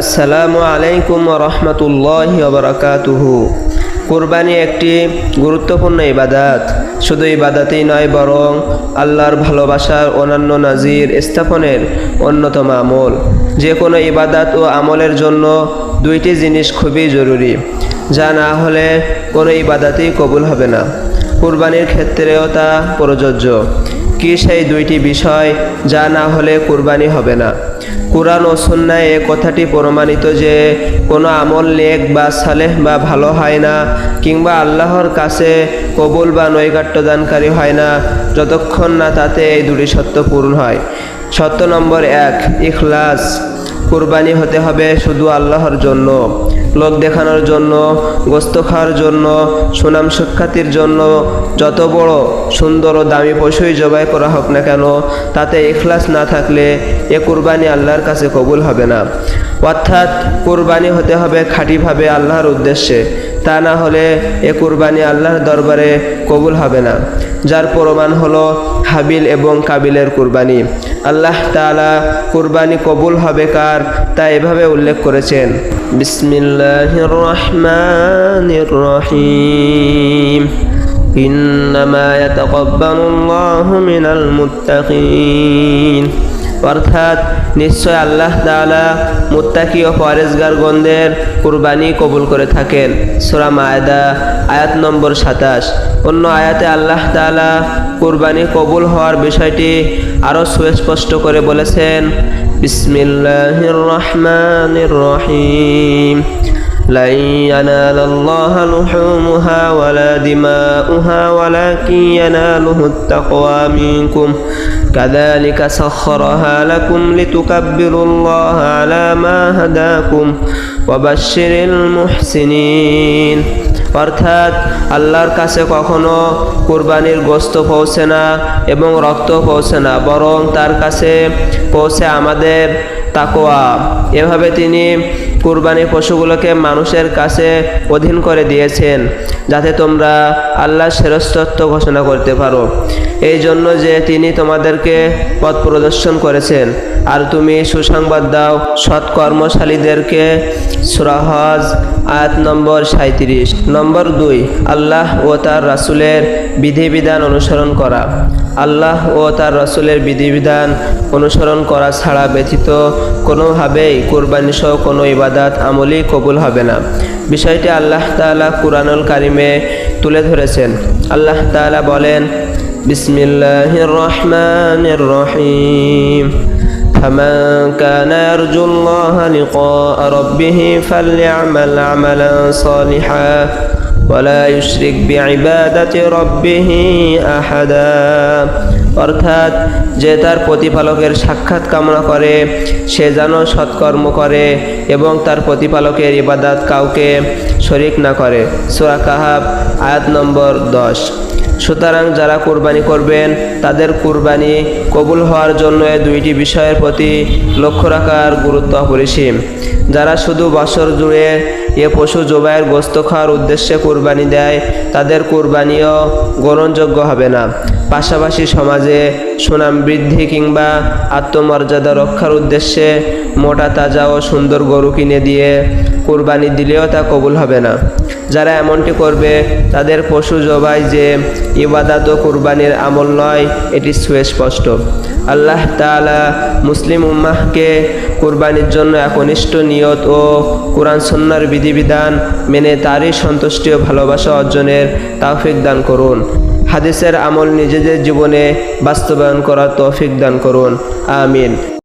আসসালামু আলাইকুম রহমতুল্লাহ বারাকাতুহু। কোরবানি একটি গুরুত্বপূর্ণ ইবাদাত। শুধু ইবাদাতেই নয়, বরং আল্লাহর ভালোবাসার অন্যান্য নাজির স্থাপনের অন্যতম আমল। যে কোনো ইবাদাত ও আমলের জন্য দুইটি জিনিস খুবই জরুরি, যা না হলে কোনো ইবাদাতেই কবুল হবে না। কুরবানির ক্ষেত্রেও তা প্রযোজ্য। কি সেই দুইটি বিষয় যা না হলে কুরবানি হবে না? কোরআন ও সন্ন্যায় এ কথাটি প্রমাণিত যে কোনো আমল নেক বা সালেহ বা ভালো হয় না, কিংবা আল্লাহর কাছে কবুল বা নৈকাট্যদানকারী হয় না, যতক্ষণ না তাতে এই দুটি সত্য পূরণ হয়। সত্য নম্বর এক, ইখলাস। কুরবানি হতে হবে শুধু আল্লাহর জন্য। লোক দেখানোর জন্য, গোস্ত খাওয়ার জন্য, সুনাম সুখ্যাতির জন্য যত বড় সুন্দর ও দামি পশুই জবাই করা হোক না কেন, তাতে ইখলাস না থাকলে এ কুরবানি আল্লাহর কাছে কবুল হবে না। অর্থাৎ কুরবানি হতে হবে খাঁটিভাবে আল্লাহর উদ্দেশ্যে, তা না হলে এ কুরবানি আল্লাহর দরবারে কবুল হবে না। যার প্রমাণ হলো হাবিল এবং কাবিলের কুরবানি। আল্লাহ তালা কুরবানি কবুল হবে কার? তা এভাবে উল্লেখ করেছেন। বিসমিল্লাহ রহমান রহিম يتقبل ইয়াতাকাব্বালুল্লাহু মিনাল মুত্তাকিন। অর্থাৎ নিশ্চয় আল্লাহ তালা মুত্তাকি ও পরেজগারগণদের কুরবানি কবুল করে থাকেন। সুরাম আয়দা আয়াত নম্বর সাতাশ। অন্য আয়াতে আল্লাহ তালা কুরবানি কবুল হওয়ার বিষয়টি আরও সুস্পষ্ট করে বলেছেন বিসমিল্লাহ রহমান রহিম। لن ينال الله لحومها ولا دماؤها ولكن يناله التقوى منكم كذلك سخرها لكم لتكبروا الله على ما هداكم وبشر المحسنين অর্থাৎ আল্লাহর কাছে কখনো কুরবানির গোস্ত পৌঁছে না এবং রক্ত পৌঁছে না বরং তার কাছে পৌঁছে আমাদের তাকোয়া এভাবে তিনি কুরবানি পশুগুলোকে মানুষের কাছে অধীন করে দিয়েছেন, যাতে তোমরা আল্লাহর শ্রেষ্ঠত্ব ঘোষণা করতে পারো। এই জন্য যে তিনি তোমাদেরকে পথ প্রদর্শন করেছেন, আর তুমি সুসংবাদ দাও সৎ কর্মশালীদেরকে সুরাহজ, আয়াত নম্বর সাঁত্রিশ নম্বর দুই, আল্লাহ ও তার রাসুলের বিধিবিধান অনুসরণ করা। আল্লাহ ও তার রসুলের বিধিবিধান অনুসরণ করা ছাড়া ব্যতীত কোনোভাবেই কোরবানি সহ কোনো ইবাদাত আমলই কবুল হবে না বিষয়টি আল্লাহ তাআলা কুরআনুল কারিমে তুলে ধরেছেন আল্লাহ তাআলা বলেন বিসমিল্লাহির রহমানির রহিম فمن كان يرجو الله لقاء ربه فليعمل عملا صالحا ولا يشرك بعبادة ربه أحدا অর্থাৎ যে তার প্রতিপালকের সাক্ষাৎ কামনা করে সে যেন সৎকর্ম করে এবং তার প্রতিপালকের ইবাদাত কাউকে শরিক না করে সুরা কাহাব আয়াত নম্বর দশ সুতরাং যারা কুরবানি করবেন তাদের কুরবানি কবুল হওয়ার জন্য এই দুইটি বিষয়ের প্রতি লক্ষ্য রাখার গুরুত্ব অপরিসীম যারা শুধু বছর জুড়ে এ পশু জবাইয়ের গোস্ত খাওয়ার উদ্দেশ্যে কুরবানি দেয়। তাদের কুরবানিও গ্রহণযোগ্য হবে না। পাশাপাশি সমাজে সুনাম বৃদ্ধি কিংবা আত্মমর্যাদা রক্ষার উদ্দেশ্যে মোটা, তাজা ও সুন্দর গরু কিনে দিয়ে কুরবানি দিলেও তা কবুল হবে না। যারা এমনটি করবে, তাদের পশু জবাই যে ইবাদাত ও কুরবানির আমল নয়, এটি সুস্পষ্ট। আল্লাহ তাআলা মুসলিম উম্মাহকে কুরবানির জন্য একনিষ্ঠ নিয়ত ও কোরআন সন্ন্যার বিধিবিধান মেনে তারই সন্তুষ্টি ও ভালোবাসা অর্জনের তৌফিক দান করুন। হাদিসের আমল নিজেদের জীবনে বাস্তবায়ন করার তৌফিক দান করুন। আমিন।